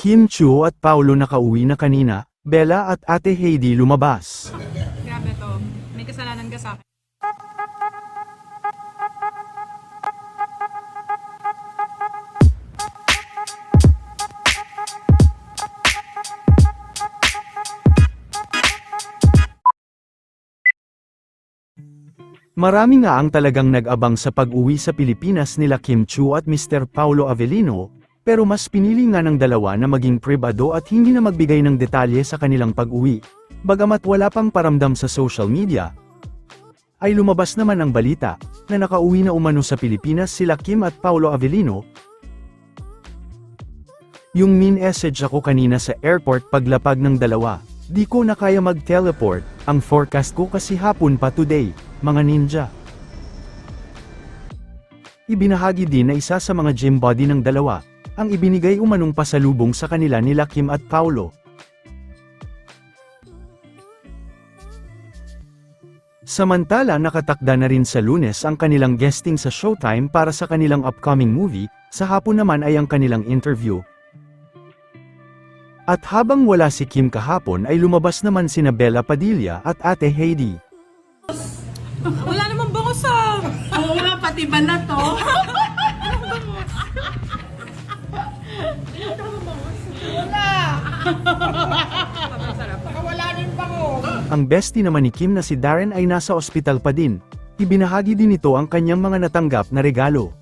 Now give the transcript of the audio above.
Kim Chu at Paulo nakauwi na kanina, Bella at Ate Heidi lumabas. Grabe to. May kasalanan ka sa akin. Marami nga ang talagang nag-abang sa pag-uwi sa Pilipinas nila Kim Chu at Mr. Paulo Avellino, pero mas pinili nga ng dalawa na maging pribado at hindi na magbigay ng detalye sa kanilang pag-uwi. Bagamat wala pang paramdam sa social media, ay lumabas naman ang balita, na nakauwi na umano sa Pilipinas sila Kim at Paulo Avellino. Yung min message ako kanina sa airport paglapag ng dalawa, di ko na kaya mag-teleport, ang forecast ko kasi hapon pa today, mga ninja. Ibinahagi din na isa sa mga gym body ng dalawa, ang ibinigay umanong pasalubong sa kanila nila Kim at Paulo. Samantala nakatakda na rin sa lunes ang kanilang guesting sa Showtime para sa kanilang upcoming movie, sa hapon naman ay ang kanilang interview. At habang wala si Kim kahapon ay lumabas naman sina Bella Padilla at Ate Heidi. Wala namang bango sa... Oo nga, pati ba na to? Wala. Baka wala rin bango. Ang bestie naman ni Kim na si Darren ay nasa ospital pa din. Ibinahagi din ito ang kanyang mga natanggap na regalo.